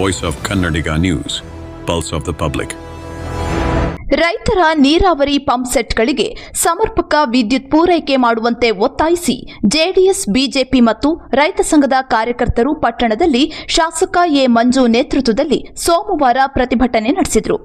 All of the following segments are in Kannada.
voice of Kannadiga news pulse of the public ರೈತರ ನೀರಾವರಿ ಪಂಪ್ ಸೆಟ್ಗಳಿಗೆ ಸಮರ್ಪಕ ವಿದ್ಯುತ್ ಪೂರೈಕೆ ಮಾಡುವಂತೆ ಒತ್ತಾಯಿಸಿ ಜೆಡಿಎಸ್ ಬಿಜೆಪಿ ಮತ್ತು ರೈತ ಸಂಘದ ಕಾರ್ಯಕರ್ತರು ಪಟ್ಟಣದಲ್ಲಿ ಶಾಸಕ ಎ ಮಂಜು ನೇತೃತ್ವದಲ್ಲಿ ಸೋಮವಾರ ಪ್ರತಿಭಟನೆ ನಡೆಸಿದರು.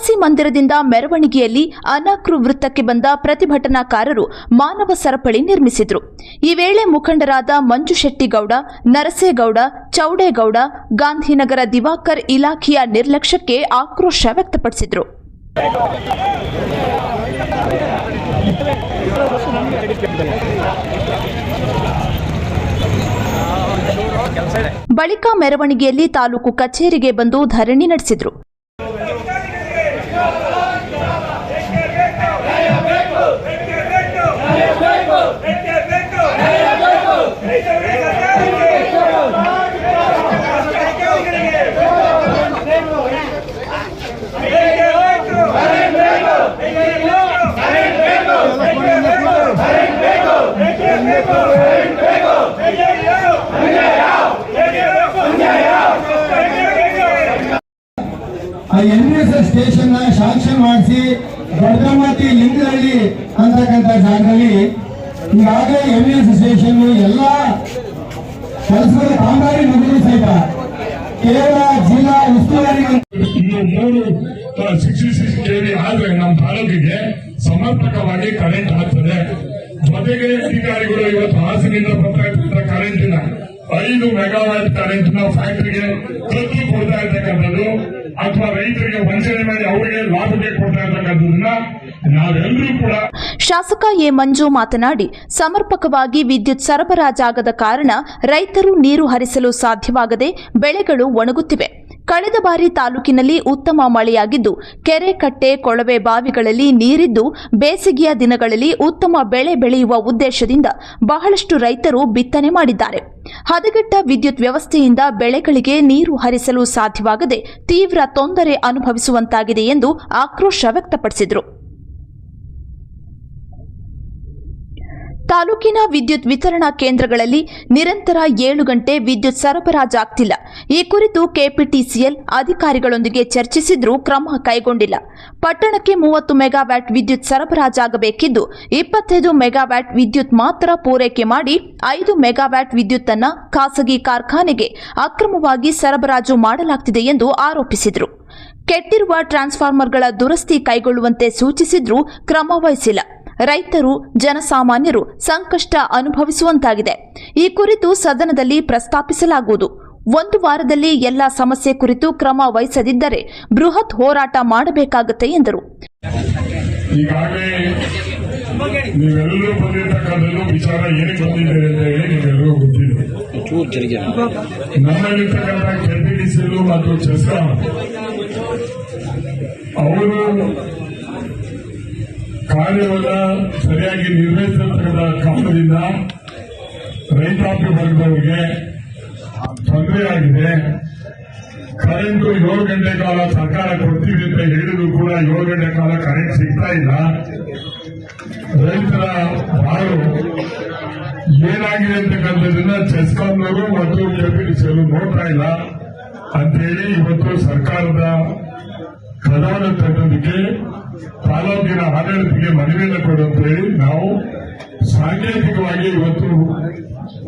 ಪ್ರವಾಸಿ ಮಂದಿರದಿಂದ ಮೆರವಣಿಗೆಯಲ್ಲಿ ಅನಾಕ್ರು ವೃತ್ತಕ್ಕೆ ಬಂದ ಪ್ರತಿಭಟನಾಕಾರರು ಮಾನವ ಸರಪಳಿ ನಿರ್ಮಿಸಿದ್ರು. ಈ ವೇಳೆ ಮುಖಂಡರಾದ ಮಂಜು ಶೆಟ್ಟಿಗೌಡ, ನರಸೇಗೌಡ, ಚೌಡೇಗೌಡ, ಗಾಂಧಿನಗರ ದಿವಾಕರ್ ಇಲಾಖೆಯ ನಿರ್ಲಕ್ಷ್ಯಕ್ಕೆ ಆಕ್ರೋಶ ವ್ಯಕ್ತಪಡಿಸಿದ್ರು. ಬಳಿಕ ಮೆರವಣಿಗೆಯಲ್ಲಿ ತಾಲೂಕು ಕಚೇರಿಗೆ ಬಂದು ಧರಣಿ ನಡೆಸಿದ್ರು. ಆ N S S station sanction ಮಾಡಿಸಿ ದೊಡ್ಡಮಟ್ಟಿ ಲಿಂಗಹಳ್ಳಿ ಅಂತಕ್ಕಂಥ ಜಾಗದಲ್ಲಿ ಈಗಾಗಲೇ ಎನ್ ಎಸ್ ಸ್ಟೇಷನ್ ಎಲ್ಲ ಕೆಲಸದ ಕಾಮಗಾರಿ ಮುಗಿದು ಸಹಿತ ಕೇವಲ ಜಿಲ್ಲಾ ಉಸ್ತುವಾರಿ ಮೂರು ಸಿಕ್ಸ್ಟಿ ಸಿಕ್ಸ್ ಕೆವಿ ಆದ್ರೆ ನಮ್ಮ ತಾಲೂಕಿಗೆ ಸಮರ್ಪಕವಾಗಿ ಕರೆಂಟ್ ಹಾಕ್ತದೆ ಜೊತೆಗೆ ಅಧಿಕಾರಿಗಳು ಇವತ್ತು ಹಾಸಿನಿಂದ ಬರ್ತಾ ಇರ್ತಕ್ಕಂಥ ಕರೆಂಟಿನ ಐದು ಮೆಗಾವ್ಯಾಟ್ ಕರೆಂಟ್ನ ಫ್ಯಾಕ್ಟರಿಗೆ ಕೊಡ್ತಾ ಇರ್ತಕ್ಕಂಥದ್ದು. ಅಥವಾ ರೈತರಿಗೆ ವಂಚನೆ ಮಾಡಿ ಅವರಿಗೆ ಲಾಭಕ್ಕೆ ಕೊಡ್ತಾ ಇರ್ತಕ್ಕಂಥದ್ದನ್ನ ನಾವೆಲ್ಲರೂ ಕೂಡ ಶಾಸಕ ಎ ಮಂಜು ಮಾತನಾಡಿ, ಸಮರ್ಪಕವಾಗಿ ವಿದ್ಯುತ್ ಸರಬರಾಜಾಗದ ಕಾರಣ ರೈತರು ನೀರು ಹರಿಸಲು ಸಾಧ್ಯವಾಗದೆ ಬೆಳೆಗಳು ಒಣಗುತ್ತಿವೆ. ಕಳೆದ ಬಾರಿ ತಾಲೂಕಿನಲ್ಲಿ ಉತ್ತಮ ಮಳೆಯಾಗಿದ್ದು ಕೆರೆ ಕಟ್ಟೆ ಕೊಳವೆ ಬಾವಿಗಳಲ್ಲಿ ನೀರಿದ್ದು, ಬೇಸಿಗೆಯ ದಿನಗಳಲ್ಲಿ ಉತ್ತಮ ಬೆಳೆ ಬೆಳೆಯುವ ಉದ್ದೇಶದಿಂದ ಬಹಳಷ್ಟು ರೈತರು ಬಿತ್ತನೆ ಮಾಡಿದ್ದಾರೆ. ಹದಗೆಟ್ಟ ವಿದ್ಯುತ್ ವ್ಯವಸ್ಥೆಯಿಂದ ಬೆಳೆಗಳಿಗೆ ನೀರು ಹರಿಸಲು ಸಾಧ್ಯವಾಗದೆ ತೀವ್ರ ತೊಂದರೆ ಅನುಭವಿಸುವಂತಾಗಿದೆ ಎಂದು ಆಕ್ರೋಶ ವ್ಯಕ್ತಪಡಿಸಿದರು. ತಾಲೂಕಿನ ವಿದ್ಯುತ್ ವಿತರಣಾ ಕೇಂದ್ರಗಳಲ್ಲಿ ನಿರಂತರ ಏಳು ಗಂಟೆ ವಿದ್ಯುತ್ ಸರಬರಾಜಾಗ್ತಿಲ್ಲ. ಈ ಕುರಿತು ಕೆಪಿಟಿಸಿಎಲ್ ಅಧಿಕಾರಿಗಳೊಂದಿಗೆ ಚರ್ಚಿಸಿದ್ರೂ ಕ್ರಮ ಕೈಗೊಂಡಿಲ್ಲ. ಪಟ್ಟಣಕ್ಕೆ ಮೂವತ್ತು ಮೆಗಾವ್ಯಾಟ್ ವಿದ್ಯುತ್ ಸರಬರಾಜಾಗಬೇಕಿದ್ದು, ಇಪ್ಪತ್ತೈದು ಮೆಗಾವ್ಯಾಟ್ ವಿದ್ಯುತ್ ಮಾತ್ರ ಪೂರೈಕೆ ಮಾಡಿ ಐದು ಮೆಗಾವ್ಯಾಟ್ ವಿದ್ಯುತ್ ಅನ್ನ ಖಾಸಗಿ ಕಾರ್ಖಾನೆಗೆ ಅಕ್ರಮವಾಗಿ ಸರಬರಾಜು ಮಾಡಲಾಗ್ತಿದೆ ಎಂದು ಆರೋಪಿಸಿದರು. ಕೆಟ್ಟಿರುವ ಟ್ರಾನ್ಸ್ಫಾರ್ಮರ್ಗಳ ದುರಸ್ತಿ ಕೈಗೊಳ್ಳುವಂತೆ ಸೂಚಿಸಿದ್ರೂ ಕ್ರಮ ವಹಿಸಿಲ್ಲ. ರೈತರು, ಜನಸಾಮಾನ್ಯರು ಸಂಕಷ್ಟ ಅನುಭವಿಸುವಂತಾಗಿದೆ. ಈ ಕುರಿತು ಸದನದಲ್ಲಿ ಪ್ರಸ್ತಾಪಿಸಲಾಗುವುದು. ಒಂದು ವಾರದಲ್ಲಿ ಎಲ್ಲ ಸಮಸ್ಯೆ ಕುರಿತು ಕ್ರಮ ವಹಿಸದಿದ್ದರೆ ಬೃಹತ್ ಹೋರಾಟ ಮಾಡಬೇಕಾಗುತ್ತೆ ಎಂದರು. ಅವರು ಕಾರ್ಯವನ್ನ ಸರಿಯಾಗಿ ನಿರ್ವಹಿಸಿರ್ತಕ್ಕಂಥ ಕಾರಣದಿಂದ ರೈತಾಪಿ ವರ್ಗದವರಿಗೆ ತೊಂದರೆ ಆಗಿದೆ. ಕರೆಂಟ್ ಏಳು ಗಂಟೆ ಕಾಲ ಸರ್ಕಾರ ಕೊಡ್ತೀವಿ ಅಂತ ಹೇಳಿದ್ರು ಕೂಡ ಏಳು ಗಂಟೆ ಕಾಲ ಕರೆಂಟ್ ಸಿಗ್ತಾ ಇಲ್ಲ. ರೈತರ ಬಾಳು ಏನಾಗಿದೆ ಅಂತಕ್ಕಂಥದ್ದನ್ನ ಚೆಸ್ಕಾಂನವರು ಮತ್ತು ಕೆಪಿಟಿಸಿಯವರು ನೋಡ್ತಾ ಇಲ್ಲ ಅಂತೇಳಿ ಇವತ್ತು ಸರ್ಕಾರದ ಪ್ರಧಾನ ತಂಡದಕ್ಕೆ ತಾಲೂಕಿನ ಆಡಳಿತಕ್ಕೆ ಮನವಿಯನ್ನು ಕೊಡು ನಾವು ಸಾಂಕೇತಿಕವಾಗಿ ಇವತ್ತು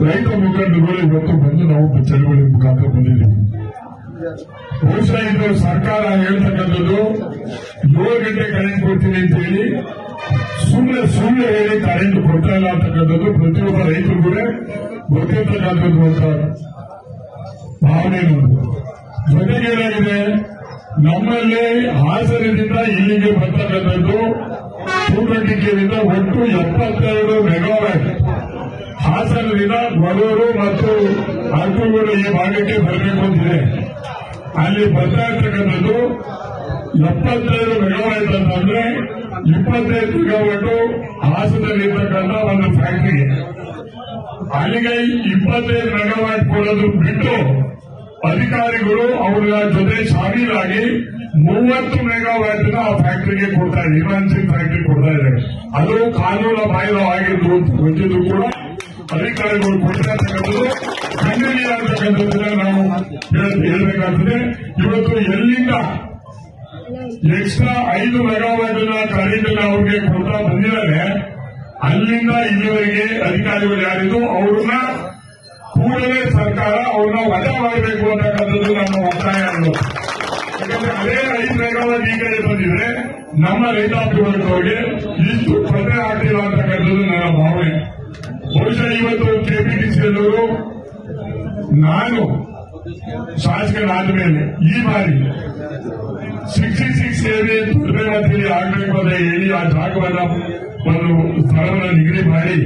ರೈತ ಮುಖಂಡರುಗಳು ಇವತ್ತು ಬಂದು ನಾವು ಚಳವಳಿ ಮುಖಾಂತರ ಬಂದಿದ್ದೀವಿ ಬಹುಶಃ ಇದು ಸರ್ಕಾರ ಹೇಳ್ತಕ್ಕಂಥದ್ದು ಏಳು ಗಂಟೆ ಕರೆಂಟ್ ಕೊಡ್ತೀನಿ ಅಂತ ಹೇಳಿ ಸುಮ್ಮನೆ ಸುಳ್ಳು ಹೇಳಿ ಕರೆಂಟ್ ಕೊಡ್ತಾ ಇಲ್ಲ ಅಂತಕ್ಕಂಥದ್ದು ಪ್ರತಿಯೊಬ್ಬ ರೈತರಿಗೂ ಗೊತ್ತಿರ್ತಕ್ಕಂಥದ್ದು ಅಂತ ಭಾವನೆ. ಜೊತೆಗೆ ಏನಾಗಿದೆ ನಮ್ಮಲ್ಲಿ ಹಾಸನದಿಂದ ಇಲ್ಲಿಗೆ ಬರ್ತಕ್ಕಂಥದ್ದು ತೂಕಟಿಕೆಯಿಂದ ಒಟ್ಟು ಎಪ್ಪತ್ತೆರಡು ಮೆಗಾವ್ಯಾಟ್. ಹಾಸನದಿಂದ ಮಗೂರು ಮತ್ತು ಅರ್ಕುಗಳು ಈ ಭಾಗಕ್ಕೆ ಬರಬೇಕು ಅಂತಿದೆ ಅಲ್ಲಿ ಬರ್ತಾ ಇರ್ತಕ್ಕಂಥದ್ದು ಎಪ್ಪತ್ತೈದು ಮೆಗಾವ್ಯಾಟ್ ಅಂತಂದ್ರೆ ಇಪ್ಪತ್ತೈದು ಮೆಗಾವಾಟ್ ಹಾಸನದಲ್ಲಿ ಇರ್ತಕ್ಕಂಥ ಒಂದು ಫ್ಯಾಕ್ಟ್ರಿ ಅಲ್ಲಿಗೆ ಇಪ್ಪತ್ತೈದು ಮೆಗಾವ್ಯಾಟ್ ಕೊಡೋದು ಬಿಟ್ಟು ಅಧಿಕಾರಿಗಳು ಅವರ ಜೊತೆ ಶಾಮೀಲಾಗಿ ಮೂವತ್ತು ಮೆಗಾವ್ಯಾಟ್ ಆ ಫ್ಯಾಕ್ಟರಿಗೆ ಕೊಡ್ತಾ ಇದೆ ಇಮ್ಯಾನ್ಸಿಂಗ್ ಫ್ಯಾಕ್ಟರಿ ಕೊಡ್ತಾ ಇದೆ ಅದು ಕಾನೂನು ಬಾಹಿರ ಆಗಿದ್ದು ಅಂತ ಗೊತ್ತಿದ್ರು ಕೂಡ ಅಧಿಕಾರಿಗಳು ಕೊಟ್ಟಿರತಕ್ಕಂಥದ್ದು ಖಂಡನೀಯ ಅಂತಕ್ಕಂಥದ್ದನ್ನ ನಾವು ಹೇಳಬೇಕಾಗ್ತದೆ. ಇವತ್ತು ಎಲ್ಲಿಂದ ಎಕ್ಸ್ಟ್ರಾ ಐದು ಮೆಗಾವ್ಯಾಟ್ ಕರೆಂಟ್ ಅವ್ರಿಗೆ ಕೊಡ್ತಾ ಬಂದಿದ್ದಾರೆ, ಅಲ್ಲಿಂದ ಇಲ್ಲಿವರೆಗೆ ಅಧಿಕಾರಿಗಳು ಯಾರಿದ್ದು, ಅವ್ರನ್ನ ಕೂಡಲೇ ಸರ್ಕಾರ ಅವ್ರನ್ನ ವಜಾ ಮಾಡಬೇಕು ಅಂತಕ್ಕಂಥದ್ದು ನಮ್ಮ ಒತ್ತಾಯ ಯಾಕಂದ್ರೆ ಅದೇ ಐದು ಮೆಗಾವಾಟ್ ಈ ಕಡೆ ಬಂದಿದ್ರೆ ನಮ್ಮ ರೈತಾಪಿ ವರ್ಗದವರಿಗೆ ಇಷ್ಟು ತೊಂದರೆ ಆಗ್ತಿಲ್ಲ ಅಂತಕ್ಕಂಥದ್ದು ನನ್ನ ಭಾವನೆ. ಬಹುಶಃ ಇವತ್ತು ಕೆಪಿಟಿಸಿಯಲ್ಲವರು ನಾನು ಶಾಸಕನಾದ ಮೇಲೆ ಈ ಬಾರಿ ಸಿಕ್ಸ್ಟಿ ಸಿಕ್ಸ್ ಏರಿ ದುರ್ಬೆಮತಿಯಲ್ಲಿ ಆಗಬೇಕು ಅಂತ ಹೇಳಿ ಆ ಜಾಗವನ್ನ ಒಂದು ಸ್ಥಳವನ್ನು ನಿಗದಿ ಮಾಡಿ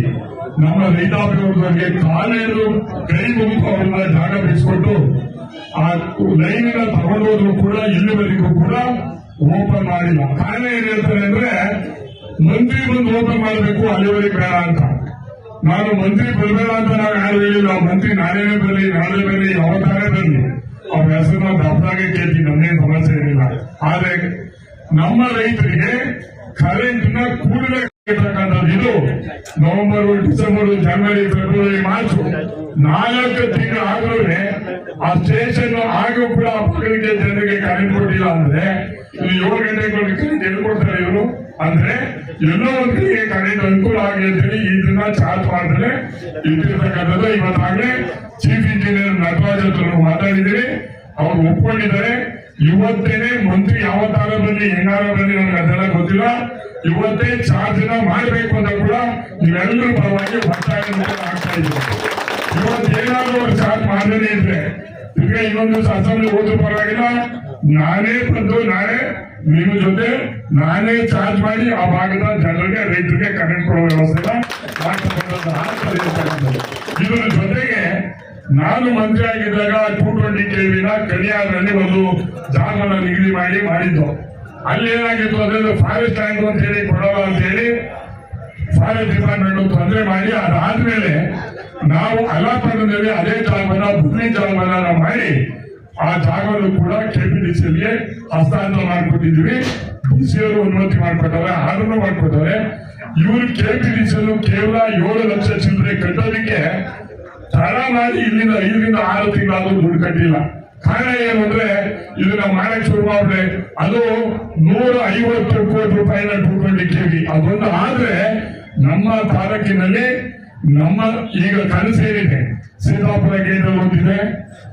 ನಮ್ಮ ರೈತಾಪಿ ವರ್ಗದವರಿಗೆ ಕಾಲೇಜು ಕೈ ಮುಗಿದು ಅವರನ್ನ ಜಾಗ ಬಿಡಿಸಿಕೊಟ್ಟು ಆ ಲೈನ್ ತಗೊಂಡೋದ್ರು ಕೂಡ ಇಲ್ಲಿವರೆಗೂ ಕೂಡ ಓಪನ್ ಮಾಡಿಲ್ಲ. ಕಾರಣ ಏನ್ ಹೇಳ್ತಾರೆ ಅಂದ್ರೆ ಮಂತ್ರಿ ಬಂದು ಓಪನ್ ಮಾಡಬೇಕು, ಅಲ್ಲಿವರೆಗೆ ಬೇಡ ಅಂತ. ನಾನು ಮಂತ್ರಿ ಬರಬೇಡ ಅಂತ ನಾವು ಯಾರು ಹೇಳಿಲ್ಲ. ಮಂತ್ರಿ ನಾನೇನೇ ಬರಲಿ ನಾಳೆ ಬರಲಿ ಯಾವತ್ತಾನೇ ಬರಲಿ. ಅವ್ರ ಹೆಸರನ್ನ ದಪ್ಪದಾಗೆ ಕೇಳ್ತೀನಿ ನನ್ನೇನು ಸಮಸ್ಯೆ ಏನಿಲ್ಲ. ಆದ್ರೆ ನಮ್ಮ ರೈತರಿಗೆ ಕರೆಂಟ್ನ ಕೂಡಲೇ ಇದು ನವೆಂಬರ್, ಡಿಸೆಂಬರ್, ಜನವರಿ, ಫೆಬ್ರವರಿ, ಮಾರ್ಚ್ ನಾಲ್ಕು ತಿಂಗಳು ಆದ್ರೂ ಆ ಸ್ಟೇಷನ್ ಆಗೂ ಕೂಡ ಮಕ್ಕಳಿಗೆ ಜನರಿಗೆ ಕರೆಂಟ್ ಕೊಟ್ಟಿಲ್ಲ ಅಂದ್ರೆ ಏಳು ಗಂಟೆಗಳು ಎಲ್ಲಿ ಇವರು? ಅಂದ್ರೆ ಎಲ್ಲೋ ಒಂದು ಕರೆಂಟ್ ಅನುಕೂಲ ಆಗಲಿ ಅಂತೇಳಿ ದಿನ ಚಾರ್ಜ್ ಮಾಡಿದ್ರೆ ಇಟ್ಟಿರ್ತಕ್ಕಂಥದ್ದು. ಇವತ್ತಾಗಲೇ ಚೀಫ್ ಇಂಜಿನಿಯರ್ ನಟರಾಜ್ ಹತ್ರ ಮಾತಾಡಿದ್ದೀವಿ. ಅವ್ರು ಒಪ್ಕೊಂಡಿದ್ದಾರೆ. ಇವತ್ತೇನೆ ಮಂತ್ರಿ ಯಾವತ್ತಾರ ಬನ್ನಿ ಹೆಂಗಾರ ಬನ್ನಿ, ನನಗೆ ಅದೆಲ್ಲ ಗೊತ್ತಿಲ್ಲ. ಇವತ್ತೇ ಚಾರ್ಜ್ನ ಮಾಡಬೇಕು ಅಂತ ಕೂಡ ನೀವೆಲ್ಲರೂ ಪರವಾಗಿ ಬರ್ತಾ ಇವತ್ತು ಚಾರ್ಜ್ ಮಾಡದೇ ಇದ್ರೆ ಈಗ ಇನ್ನೊಂದು ಅಸೆಂಬ್ಲಿ ಹೋದ್ರು ಪರವಾಗಿಲ್ಲ. ನಾನೇ ಬಂದು, ನಾನೇ ನಿಮ್ಮ ಜೊತೆ, ನಾನೇ ಚಾರ್ಜ್ ಮಾಡಿ ಆ ಭಾಗದ ಜನರಿಗೆ, ರೈತರಿಗೆ ಕರೆಂಟ್ ಕೊಡುವ ವ್ಯವಸ್ಥೆ. ಇದರ ಜೊತೆಗೆ ನಾನು ಮಂತ್ರಿ ಆಗಿದ್ದಾಗ ಟೂ ಟ್ವೆಂಟಿ ಕೆವಿನ ಕಡಿಯಾದಲ್ಲಿ ಒಂದು ಜಾಗನ ನಿಗದಿ ಮಾಡಿ ಮಾಡಿದ್ದು. ಅಲ್ಲಿ ಏನಾಗಿತ್ತು ಅಂದ್ರೆ ಫಾರೆಸ್ಟ್ ಟ್ಯಾಂಕ್ ಅಂತ ಹೇಳಿ ಕೊಡೋಲ್ಲ ಅಂತ ಹೇಳಿ ಫಾರೆಸ್ಟ್ ಡಿಪಾರ್ಟ್ಮೆಂಟ್ ತೊಂದರೆ ಮಾಡಿ, ಅದಾದ್ಮೇಲೆ ನಾವು ಅಲಾಪಟ್ಟಣದಲ್ಲಿ ಅದೇ ಜಾಗವನ್ನ ಬುದ್ಧಿ ಜಾಗವನ್ನ ಮಾಡಿ, ಆ ಜಾಗವನ್ನು ಕೂಡ ಕೆಪಿಟಿಸಿಗೆ ಹಸ್ತಾಂತರ ಮಾಡಿಕೊಟ್ಟಿದ್ವಿ ಅವರು ಅನುಮತಿ ಮಾಡಿಕೊಟ್ಟಾರೆ ಆರ್ಡರ್ ಮಾಡಿಕೊಟ್ಟಾರೆ ಇವರು ಕೆಪಿಟಿಸಿಯಲ್ ಕೇವಲ ಏಳು ಲಕ್ಷ ಚಿಲ್ಲರೆ ಕಟ್ಟೋದಕ್ಕೆ ತಡ ಮಾಡಿ ಇಲ್ಲಿಂದ ಐದರಿಂದ ಆರು ತಿಂಗಳಾದ್ರೂ ದುಡ್ಡು ಕಟ್ಟಿಲ್ಲ. ಕಾರಣ ಏನು ಅಂದ್ರೆ, ಇದನ್ನ ಮಾಡಕ್ ಶುರು ಮಾಡಿದ್ರೆ ಅದು ನೂರ ಐವತ್ತು ಕೋಟಿ ರೂಪಾಯಿನ ಕೆವಿ ಅದೊಂದು ಆದ್ರೆ ನಮ್ಮ ತಾಲೂಕಿನಲ್ಲಿ ನಮ್ಮ ಈಗ ಕನಸೇನಿದೆ ಸೀತಾಪುರ ಗೇಟಲ್ಲಿ ಒಂದಿದೆ,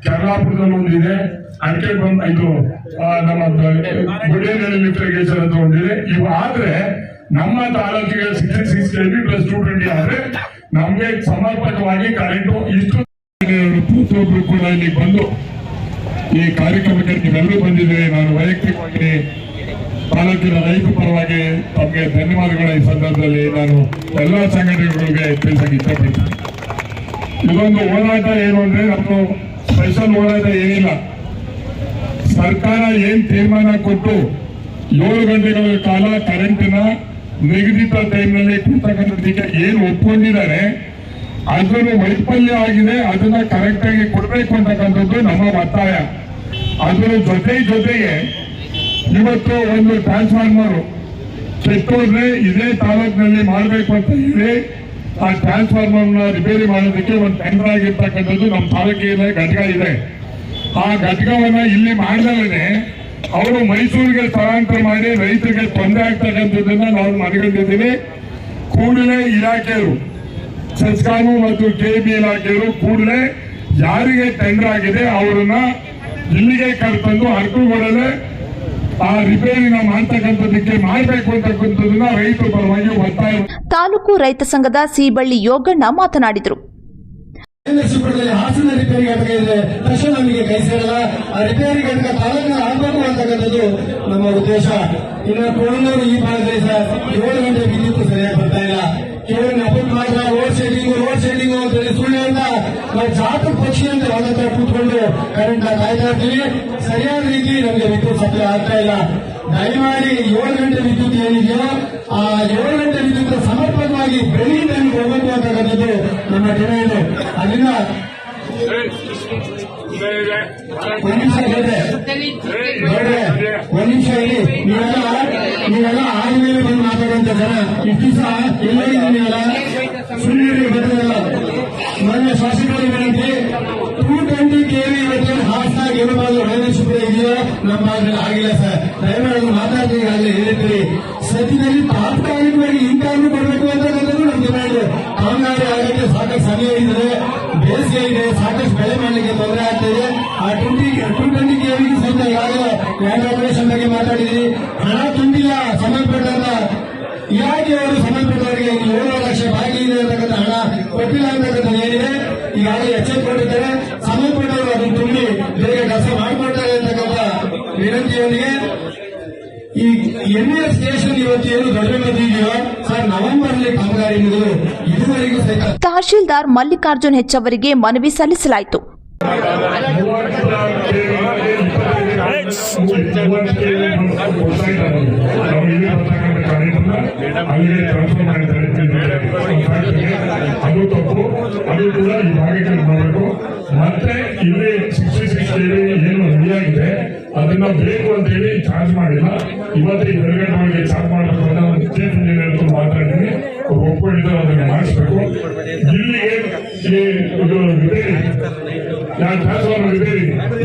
ಕೆರ್ಲಾಪುರದಲ್ಲಿ ಒಂದಿದೆ ಅಡಿಕೆ ಬಂದ್ ಇದು ನಮ್ಮ ಗುಡೇನಹಳ್ಳಿ ಲಿಫ್ಟ್ ಗೇಸರ್ ಅಂತ ಒಂದಿದೆ. ಇವು ಆದ್ರೆ ನಮ್ಮ ತಾಲೂಕಿಗೆ sixty six KV plus two twenty ಆದ್ರೆ ನಮ್ಗೆ ಸಮರ್ಪಕವಾಗಿ ಕರೆಂಟು ಇಷ್ಟು ಪ್ರತಿಯೊಬ್ಬರು ಕೂಡ ಇಲ್ಲಿ ಬಂದು ಈ ಕಾರ್ಯಕ್ರಮಕ್ಕೆ ನೀವೆಲ್ಲರೂ ಬಂದಿದ್ದೀರಿ. ನಾನು ವೈಯಕ್ತಿಕವಾಗಿ ತಾಲೂಕಿನ ರೈತ ಪರವಾಗಿ ತಮಗೆ ಧನ್ಯವಾದಗಳ. ಈ ಸಂದರ್ಭದಲ್ಲಿ ನಾನು ಎಲ್ಲ ಸಂಘಟನೆಗಳಿಗೆ ತಿಳಿಸಕ್ಕೆ ಇಷ್ಟಪಡ್ತೀನಿ. ಇದೊಂದು ಹೋರಾಟ ಏನು ಅಂದ್ರೆ ನಮ್ಮದು ಸ್ಪೆಷಲ್ ಹೋರಾಟ ಏನಿಲ್ಲ. ಸರ್ಕಾರ ಏನು ತೀರ್ಮಾನ ಕೊಟ್ಟು ಏಳು ಗಂಟೆಗಳ ಕಾಲ ಕರೆಂಟಿನ ನಿಗದಿತ ಟೈಮ್ನಲ್ಲಿ ಕೊಡ್ತಕ್ಕಂಥದ್ದಕ್ಕೆ ಏನು ಒಪ್ಕೊಂಡಿದ್ದಾರೆ, ಅದನ್ನು ವೈಫಲ್ಯ ಆಗಿದೆ, ಅದನ್ನ ಕರೆಕ್ಟ್ ಆಗಿ ಕೊಡಬೇಕು ಅಂತಕ್ಕಂಥದ್ದು ನಮ್ಮ ಒತ್ತಾಯ. ಅದರ ಜೊತೆ ಜೊತೆಗೆ ಇವತ್ತು ಒಂದು ಟ್ರಾನ್ಸ್ಫಾರ್ಮರ್ ಕೆಟ್ಟೋದ್ರೆ ಇದೇ ತಾಲೂಕಿನಲ್ಲಿ ಮಾಡಬೇಕು ಅಂತ ಹೇಳಿ ಆ ಟ್ರಾನ್ಸ್ಫಾರ್ಮರ್ನ ರಿಪೇರಿ ಮಾಡೋದಕ್ಕೆ ಒಂದು ಟೆಂಡರ್ ಆಗಿರ್ತಕ್ಕಂಥದ್ದು ನಮ್ಮ ತಾಲೂಕಿನ ಘಟಕ ಇದೆ. ಆ ಘಟಕವನ್ನ ಇಲ್ಲಿ ಮಾಡ್ದಲೇ ಅವರು ಮೈಸೂರಿಗೆ ಸ್ಥಳಾಂತರ ಮಾಡಿ ರೈತರಿಗೆ ತೊಂದರೆ ಆಗ್ತಕ್ಕಂಥದ್ದನ್ನ ನಾನು ಮನಗಂಡಿದ್ದೀನಿ. ಕೂಡಲೇ ಇಲಾಖೆಯರು, ಸೆಸ್ಕಾಮು ಮತ್ತು ಕೆಬಿ ಇಲಾಖೆಯರು ಕೂಡಲೇ ಯಾರಿಗೆ ಟೆಂಡರ್ ಆಗಿದೆ ಅವರನ್ನ ಇಲ್ಲಿಗೆ ಕರೆತಂದು ಅರ್ಕುಗೊಡಲೆ ಆ ರಿಪೇರಿನ ಮಾಡ್ತಕ್ಕಂಥದಕ್ಕೆ ಮಾಡಬೇಕು ಅಂತಕ್ಕಂಥದ್ದನ್ನ ರೈತರು ಪರವಾಗಿ ಒತ್ತಾಯ ತಾಲೂಕು ರೈತ ಸಂಘದ ಸಿಬಳ್ಳಿ ಯೋಗಣ್ಣ ಮಾತನಾಡಿದರು. ಶಿಬಿರದಲ್ಲಿ ಹಾಸನ ರಿಪೇರಿ ಘಟಕ ಇದೆ ತಕ್ಷಣ ನಮಗೆ ಕೈ ಸೇರಲ್ಲ. ಆ ರಿಪೇರಿ ಘಟಕ ತಾಲೂಕಿನ ಆಗಬೇಕು ಅಂತಕ್ಕಂಥದ್ದು ನಮ್ಮ ಉದ್ದೇಶ. ಇನ್ನು ಕೋಣನೂರು ಈ ಭಾಗದಲ್ಲಿ ಸಹ ಏಳು ಗಂಟೆ ವಿದ್ಯುತ್ ಸರಿಯಾಗಿ ಬರ್ತಾ ಇಲ್ಲ. ಕೇವಲ ಮಾತ್ರ ರೋಡ್ ಶೇಡಿಂಗು ರೋಡ್ ಶೇಡಿಂಗು ಅಂತ ಹೇಳಿ ಸುಳ್ಳಿನಿಂದ ನಾವು ಜಾತ ಪಕ್ಷಿ ಅಂತ ಹತ್ರ ಕೂತ್ಕೊಂಡು ಕರೆಂಟ್ ಕಾಯ್ತಾ ಇರ್ತೀವಿ. ಸರಿಯಾದ ರೀತಿ ನಮಗೆ ವಿದ್ಯುತ್ ಸಪ್ಲೈ ಆಗ್ತಾ ಇಲ್ಲ. ದಯಮಾಡಿ ಏಳು ಗಂಟೆ ವಿದ್ಯುತ್ ಏನಿದೆಯೋ ಆ ಏಳು ಗಂಟೆ ವಿದ್ಯುತ್ ಸಮರ್ಪಕವಾಗಿ ಬೆಳಿಗ್ಗೆ ಅಂತಕ್ಕಂಥದ್ದು ನಮ್ಮ ಡಿಮ್ಯಾಂಡ್ ಅದರಿಂದ ಒಂದ್ ನಿಮಿಷ. ಗೌಡ್ರೆ, ಒಂದ್ ನಿಮಿಷ ಇರಿ ನೀವೆಲ್ಲ ನೀವೆಲ್ಲ ಆದ್ಮೇಲೆ ಬಂದು ಮಾತಾಡುವಂತ ಜನ ದಿವಸ ಎಲ್ಲರಿಗೂ ನೀವೆಲ್ಲ ಸುಳ್ಳಿಗೆ ಬರ್ತದಲ್ಲ ಮೊನ್ನೆ ಟೂ ಟ್ವೆಂಟಿ ಕೆವಿ ಇವತ್ತು ಹಾಸನ ಗಿರಿಬಾಲ್ ರಮೇಶ್ಪುರ ಇದೆಯೋ ನಮ್ಮ ಅದ್ರಲ್ಲಿ ಆಗಿಲ್ಲ ಸರ್ ದಯಮಾಡಿ ಅದನ್ನ ಮಾತಾಡ್ತೀವಿ ಅಲ್ಲಿ ಹೇಳಿದ್ರಿ ಸದ್ಯದಲ್ಲಿ ತಾತ್ಕಾಲಿಕವಾಗಿ ಇಂಕಾನು ಕೊಡಬೇಕು ಅಂತಕ್ಕಂಥದ್ದು ನಮ್ಮ ಡಿಮ್ಯಾಂಡ್ ಕಾಮಗಾರಿ ಆಗಕ್ಕೆ ಸಾಕಷ್ಟು ಸಮಯ ಇದೆ ಬೇಸಿಗೆ ಇದೆ ಸಾಕಷ್ಟು ಬೆಳೆ ಮಾಡಲಿಕ್ಕೆ ತೊಂದರೆ ಆಗ್ತಿದೆ ಆ ಟ್ವೆಂಟಿ ಟೂ ಟ್ವೆಂಟಿ ಕೆವಿಗೆ ಸಹಿತ ಈಗಾಗಲೇ ಲ್ಯಾಂಡ್ ಆಪರೇಷನ್ ದೊಡ್ಡ ಸರ್ ನವೆಂಬರ್ಲಿ ಕಾಮಗಾರಿ ಮುಗಿದು ಇದುವರೆಗೂ ಸಹಿತ ತಹಶೀಲ್ದಾರ್ ಮಲ್ಲಿಕಾರ್ಜುನ್ ಹೆಚ್ ಅವರಿಗೆ ಮನವಿ ಸಲ್ಲಿಸಲಾಯಿತು. ಅದು ತಪ್ಪು ಅದು ಕೂಡ ಈ ಭಾಗಕ್ಕೆ ಮಾಡಬೇಕು ಮತ್ತೆ ಇಲ್ಲಿ ಸಿಕ್ಸ್ಟಿ ಸಿಕ್ಸ್ ಏನು ರೆಡಿಯಾಗಿದೆ ಅದನ್ನ ಬೇಕು ಅಂತ ಹೇಳಿ ಚಾರ್ಜ್ ಮಾಡಿಲ್ಲ. ಇವತ್ತೇ ಒಳಗೆ ಚಾರ್ಜ್ ಮಾಡಬೇಕು ಅಂತ ನಾನು ಚೀಫ್ ಇಂಜಿನಿಯರ್ ಮಾತಾಡಿದ್ದೀನಿ ಅವ್ರು ಒಪ್ಕೊಂಡಿದ್ದಾರೆ, ಅದನ್ನ ಮಾಡಿಸ್ಬೇಕು. ಇಲ್ಲಿಗೆ ನಾನು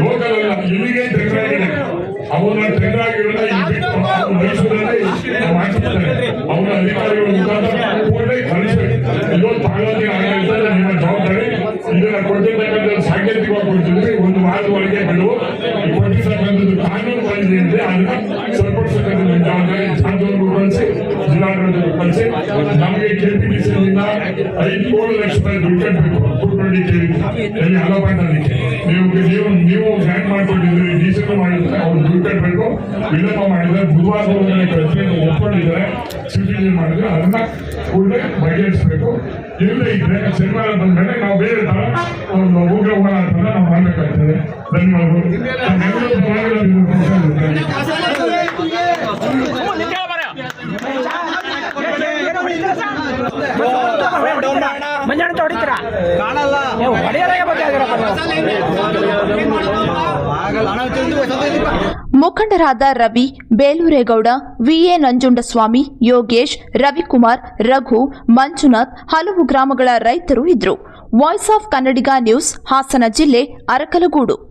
ಲೋಕಲ್ ಇಲ್ಲಿಗೆ ಟೆಂಡರ್ ಈ ಮುಖಾಂತರ ಇವತ್ತು ನಿಮ್ಮ ಜವಾಬ್ದಾರಿ. ಇದನ್ನ ಕೊಟ್ಟಿರ್ತಕ್ಕಂಥ ಸಾಂಕೇತಿಕವಾಗಿ ಒಂದು ವಾರದ ಒಳಗೆ ಬಿಡು ಈ ಕೊಟ್ಟಿರ್ತಕ್ಕಂಥದ್ದು ಕಾನೂನು ಬಂದಿದೆ ಅಂದ್ರೆ ಅದನ್ನ ಸರಿಪಡಿಸತಕ್ಕಂಥ ನಿಮ್ಮ ಜವಾಬ್ದಾರಿ ಶಾಂತವನ್ನು ಕಳಿಸಿ ಜಿಲ್ಲಾಡಳಿತ ಕಳಿಸಿ ನಮಗೆ ಕೆಪಿಟಿಸಿಯಿಂದ ಐದು ಏಳು ಲಕ್ಷ ರೂಪಾಯಿ ದುಡ್ಡು ಕಟ್ಟಬೇಕು ಎಲ್ಲಿ ಅಲೋಪಾಯಿಂಟ್ ಅದಕ್ಕೆ ನೀವು ನೀವು ನೀವು ಗ್ರಾಂಟ್ ಮಾಡ್ಕೊಂಡಿದ್ದೀರಿ. ಡಿಸಿಗೂ ಮಾಡಿದ್ರೆ ಅವ್ರು ದುಡ್ಡು ಕಟ್ಟಬೇಕು ವಿಳಂಬ ಮಾಡಿದ್ರೆ ಬುಧವಾರದೊಳಗಡೆ ಕಳಿಸಿ ಒಪ್ಕೊಂಡಿದ್ದಾರೆ. ಸಿಟಿ ಮಾಡಿದ್ರೆ ಅದನ್ನ ಕೂಡಲೇ ಬಗೆಹರಿಸಬೇಕು. ಇಲ್ಲದೆ ಇದ್ರೆ ಶನಿವಾರ ಬಂದ್ಮೇಲೆ ನಾವು ಬೇರೆ ತರ ಒಂದು ಉಗ್ರ ಹೋರಾಟನ ನಾವು ಮಾಡಬೇಕಾಗ್ತದೆ. ಧನ್ಯವಾದಗಳು. ಹೊಡಿತೀರಾ ಕಾಣಲ್ಲ. ಮುಖಂಡರಾದ ರವಿ ಬೇಲೂರೇಗೌಡ ವಿಎ ನಂಜುಂಡಸ್ವಾಮಿ ಯೋಗೇಶ್ ರವಿಕುಮಾರ್ ರಘು ಮಂಜುನಾಥ್ ಹಲವು ಗ್ರಾಮಗಳ ರೈತರು ಇದ್ರು. Voice of Kannadiga news Hassan ಜಿಲ್ಲೆ ಅರಕಲಗೂಡು.